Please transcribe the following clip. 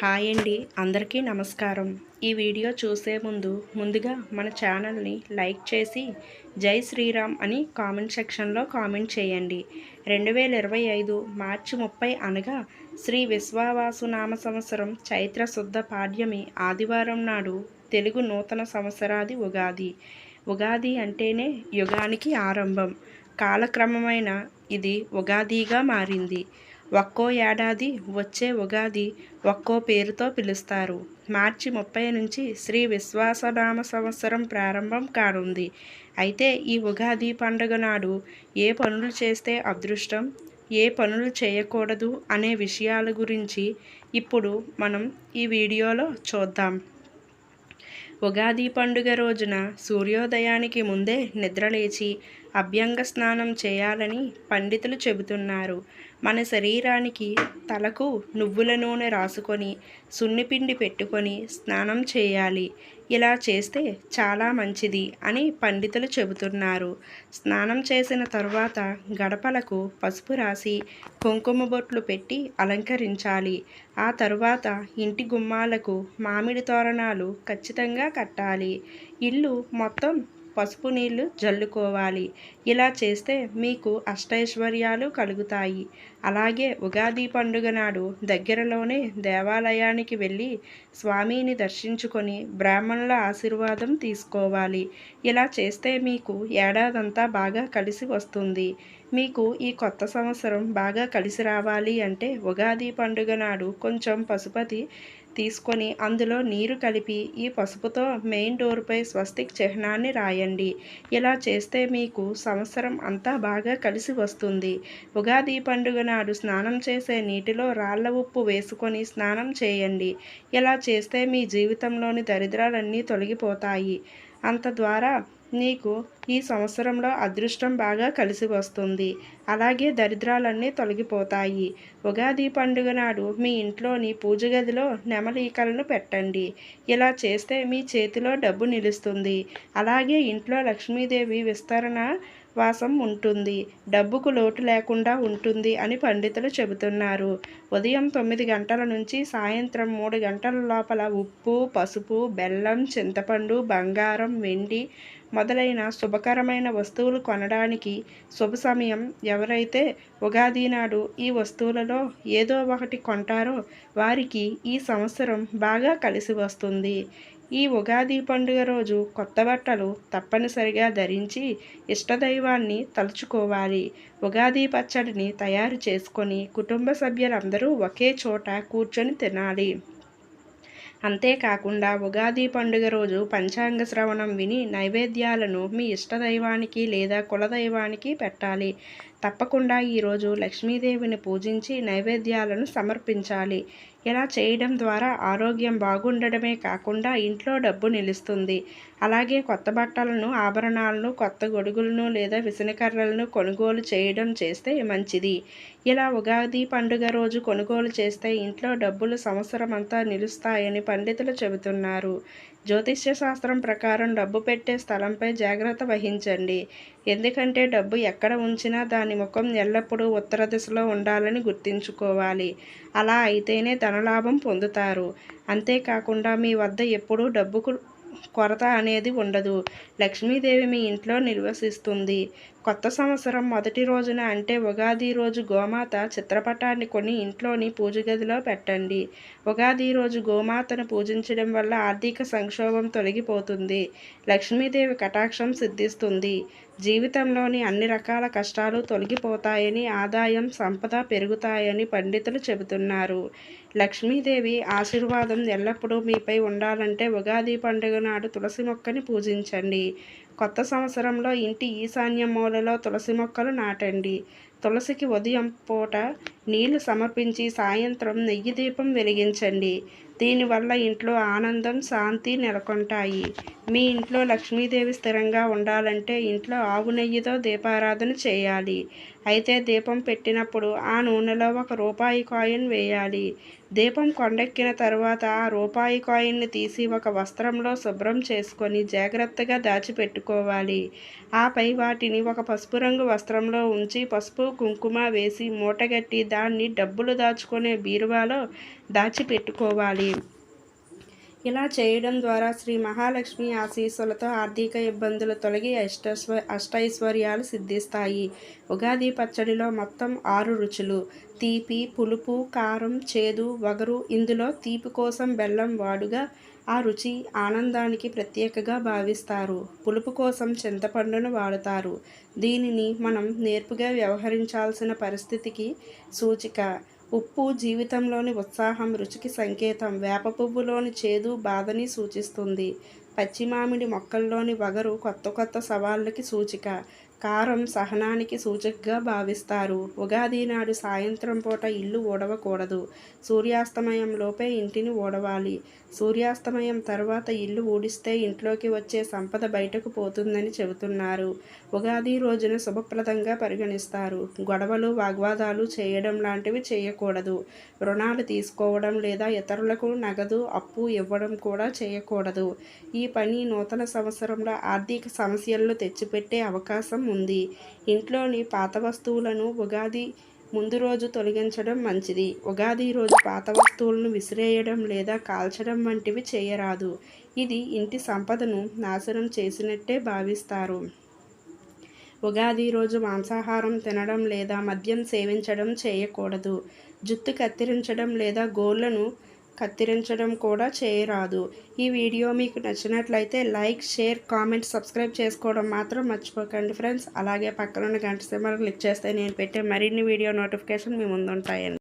Hi అండి అందరికీ నమస్కారం. ఈ వీడియో చూసే ముందు ముందుగా మన ఛానల్ని లైక్ చేసి జై శ్రీరామ్ అని కామెంట్ సెక్షన్లో కామెంట్ చేయండి. రెండు వేల ఇరవై ఐదు మార్చి ముప్పై అనగా శ్రీ విశ్వావాసు నామ సంవత్సరం చైత్ర శుద్ధ పాడ్యమి ఆదివారం నాడు తెలుగు నూతన సంవత్సరాది ఉగాది. ఉగాది అంటేనే యుగానికి ఆరంభం. కాలక్రమమైన ఇది ఉగాదిగా మారింది. ఒక్కో ఏడాది వచ్చే ఉగాది ఒక్కో పేరుతో పిలుస్తారు. మార్చి ముప్పై నుంచి శ్రీ విశ్వాసనామ సంవత్సరం ప్రారంభం కానుంది. అయితే ఈ ఉగాది పండుగ నాడు ఏ పనులు చేస్తే అదృష్టం ఏ పనులు చేయకూడదు అనే విషయాల గురించి ఇప్పుడు మనం ఈ వీడియోలో చూద్దాం. ఉగాది పండుగ రోజున సూర్యోదయానికి ముందే నిద్రలేచి అభ్యంగ స్నానం చేయాలని పండితులు చెబుతున్నారు. మన శరీరానికి తలకు నువ్వుల నూనె రాసుకొని సున్నిపిండి పెట్టుకొని స్నానం చేయాలి. ఇలా చేస్తే చాలా మంచిది అని పండితులు చెబుతున్నారు. స్నానం చేసిన తర్వాత గడపలకు పసుపు రాసి కుంకుమ బొట్లు పెట్టి అలంకరించాలి. ఆ తరువాత ఇంటి గుమ్మాలకు మామిడి తోరణాలు ఖచ్చితంగా కట్టాలి. ఇల్లు మొత్తం పసుపు నీళ్ళు జల్లుకోవాలి. ఇలా చేస్తే మీకు అష్టైశ్వర్యాలు కలుగుతాయి. అలాగే ఉగాది పండుగ నాడు దగ్గరలోనే దేవాలయానికి వెళ్ళి స్వామిని దర్శించుకొని బ్రాహ్మణుల ఆశీర్వాదం తీసుకోవాలి. ఇలా చేస్తే మీకు ఏడాదంతా బాగా కలిసి వస్తుంది. మీకు ఈ కొత్త సంవత్సరం బాగా కలిసి రావాలి అంటే ఉగాది పండుగ నాడు కొంచెం పశుపతి తీసుకొని అందులో నీరు కలిపి ఈ పసుపుతో మెయిన్ డోర్పై స్వస్తిక్ చిహ్నాన్ని రాయండి. ఇలా చేస్తే మీకు సంవత్సరం అంతా బాగా కలిసి వస్తుంది. ఉగాది పండుగ నాడు స్నానం చేసే నీటిలో రాళ్ళ ఉప్పు వేసుకొని స్నానం చేయండి. ఇలా చేస్తే మీ జీవితంలోని దరిద్రాలన్నీ తొలగిపోతాయి. అంత ద్వారా నీకు ఈ సంవత్సరంలో అదృష్టం బాగా కలిసి వస్తుంది. అలాగే దరిద్రాలన్నీ తొలగిపోతాయి. ఉగాది పండుగ నాడు మీ ఇంట్లోని పూజ గదిలో నెమలీకలను పెట్టండి. ఇలా చేస్తే మీ చేతిలో డబ్బు నిలుస్తుంది. అలాగే ఇంట్లో లక్ష్మీదేవి విస్తరణ ఉపవాసం ఉంటుంది. డబ్బుకు లోటు లేకుండా ఉంటుంది అని పండితులు చెబుతున్నారు. ఉదయం తొమ్మిది గంటల నుంచి సాయంత్రం మూడు గంటల లోపల ఉప్పు పసుపు బెల్లం చింతపండు బంగారం వెండి మొదలైన శుభకరమైన వస్తువులు కొనడానికి శుభ సమయం ఎవరైతే ఉగాది నాడు ఈ వస్తువులలో ఏదో ఒకటి కొంటారో వారికి ఈ సంవత్సరం బాగా కలిసి వస్తుంది. ఈ ఉగాది పండుగ రోజు కొత్త బట్టలు తప్పనిసరిగా ధరించి ఇష్టదైవాన్ని తలుచుకోవాలి. ఉగాది పచ్చడిని తయారు చేసుకొని కుటుంబ సభ్యులందరూ ఒకే చోట కూర్చొని తినాలి. అంతేకాకుండా ఉగాది పండుగ రోజు పంచాంగ శ్రవణం విని నైవేద్యాలను మీ ఇష్టదైవానికి లేదా కులదైవానికి పెట్టాలి. తప్పకుండా ఈరోజు లక్ష్మీదేవిని పూజించి నైవేద్యాలను సమర్పించాలి. ఇలా చేయడం ద్వారా ఆరోగ్యం బాగుండడమే కాకుండా ఇంట్లో డబ్బు నిలుస్తుంది. అలాగే కొత్త బట్టలను ఆభరణాలను కొత్త గొడుగులను లేదా విసనకర్రలను కొనుగోలు చేయడం చేస్తే మంచిది. ఇలా ఉగాది పండుగ రోజు కొనుగోలు చేస్తే ఇంట్లో డబ్బులు సంవత్సరం అంతా నిలుస్తాయని పండితులు చెబుతున్నారు. జ్యోతిష్య శాస్త్రం ప్రకారం డబ్బు పెట్టే స్థలంపై జాగ్రత్త వహించండి. ఎందుకంటే డబ్బు ఎక్కడ ఉంచినా దాని ముఖం ఎల్లప్పుడూ ఉత్తర దిశలో ఉండాలని గుర్తుంచుకోవాలి. అలా అయితేనే ధనలాభం పొందుతారు. అంతేకాకుండా మీ వద్ద ఎప్పుడూ డబ్బుకు కొరత అనేది ఉండదు. లక్ష్మీదేవి మీ ఇంట్లో నివసిస్తుంది. కొత్త సంవత్సరం మొదటి రోజున అంటే ఉగాది రోజు గోమాత చిత్రపటాన్ని కొని ఇంట్లోని పూజ గదిలో పెట్టండి. ఉగాది రోజు గోమాతను పూజించడం వల్ల ఆర్థిక సంక్షోభం తొలగిపోతుంది. లక్ష్మీదేవి కటాక్షం సిద్ధిస్తుంది. జీవితంలోని అన్ని రకాల కష్టాలు తొలగిపోతాయని ఆదాయం సంపద పెరుగుతాయని పండితులు చెబుతున్నారు. లక్ష్మీదేవి ఆశీర్వాదం ఎల్లప్పుడూ మీపై ఉండాలంటే ఉగాది పండుగ నాడు తులసి మొక్కని పూజించండి. కొత్త సంవత్సరంలో ఇంటి ఈశాన్య మూలలో తులసి మొక్కలు నాటండి. తులసికి ఉదయం పూట నీళ్ళు సమర్పించి సాయంత్రం నెయ్యి దీపం వెలిగించండి. దీనివల్ల ఇంట్లో ఆనందం శాంతి నెలకొంటాయి. మీ ఇంట్లో లక్ష్మీదేవి స్థిరంగా ఉండాలంటే ఇంట్లో ఆవు నెయ్యితో దీపారాధన చేయాలి. అయితే దీపం పెట్టినప్పుడు ఆ నూనెలో ఒక రూపాయి కాయిన్ వేయాలి. దీపం కొండెక్కిన తర్వాత ఆ రూపాయి కాయిన్ని తీసి ఒక వస్త్రంలో శుభ్రం చేసుకొని జాగ్రత్తగా దాచిపెట్టుకోవాలి. ఆపై వాటిని ఒక పసుపు రంగు వస్త్రంలో ఉంచి పసుపు కుంకుమ వేసి మూటగట్టి దాన్ని డబ్బులు దాచుకునే బీరువాలో దాచిపెట్టుకోవాలి. ఇలా చేయడం ద్వారా శ్రీ మహాలక్ష్మి ఆశీస్సులతో ఆర్థిక ఇబ్బందులు తొలగి అష్టైశ్వ అష్టైశ్వర్యాలు సిద్ధిస్తాయి. ఉగాది పచ్చడిలో మొత్తం ఆరు రుచులు. తీపి పులుపు కారం చేదు వగరు ఇందులో తీపి కోసం బెల్లం వాడుగా ఆ రుచి ఆనందానికి ప్రత్యేకగా భావిస్తారు. పులుపు కోసం చింతపండును వాడుతారు. దీనిని మనం నేర్పుగా వ్యవహరించాల్సిన పరిస్థితికి సూచిక. ఉప్పు జీవితంలోని ఉత్సాహం రుచికి సంకేతం వేప పువ్వులోని చేదు బాధని సూచిస్తుంది. పచ్చి మామిడి మొక్కల్లోని వగరు కొత్త కొత్త సవాళ్ళకి సూచిక. కారం సహనానికి సూచికగా భావిస్తారు. ఉగాది నాడు సాయంత్రం పూట ఇల్లు ఊడవకూడదు. సూర్యాస్తమయంలోపే ఇంటిని ఊడవాలి. సూర్యాస్తమయం తర్వాత ఇల్లు ఊడిస్తే ఇంట్లోకి వచ్చే సంపద బయటకు పోతుందని చెబుతున్నారు. ఉగాది రోజున శుభప్రదంగా పరిగణిస్తారు. గొడవలు వాగ్వాదాలు చేయడం లాంటివి చేయకూడదు. రుణాలు తీసుకోవడం లేదా ఇతరులకు నగదు అప్పు ఇవ్వడం కూడా చేయకూడదు. ఈ పని నూతన సంవత్సరంలో ఆర్థిక సమస్యలను తెచ్చిపెట్టే అవకాశం ఉంది. ఇంట్లోని పాత వస్తువులను ఉగాది ముందు రోజు తొలగించడం మంచిది. ఉగాది రోజు పాత వస్తువులను విసిరేయడం లేదా కాల్చడం వంటివి చేయరాదు. ఇది ఇంటి సంపదను నాశనం చేసినట్టే భావిస్తారు. ఉగాది రోజు మాంసాహారం తినడం లేదా మద్యం సేవించడం చేయకూడదు. జుట్టు కత్తిరించడం లేదా గోళ్ళను కత్తిరించడం కూడా చేయరాదు. ఈ వీడియో మీకు నచ్చినట్లయితే లైక్ షేర్ కామెంట్ సబ్స్క్రైబ్ చేసుకోవడం మాత్రం మర్చిపోకండి ఫ్రెండ్స్. అలాగే పక్కనున్న గంట సింబల్ క్లిక్ చేస్తే నేను పెట్టే మరిన్ని వీడియో నోటిఫికేషన్ మీ ముందుంటాయండి.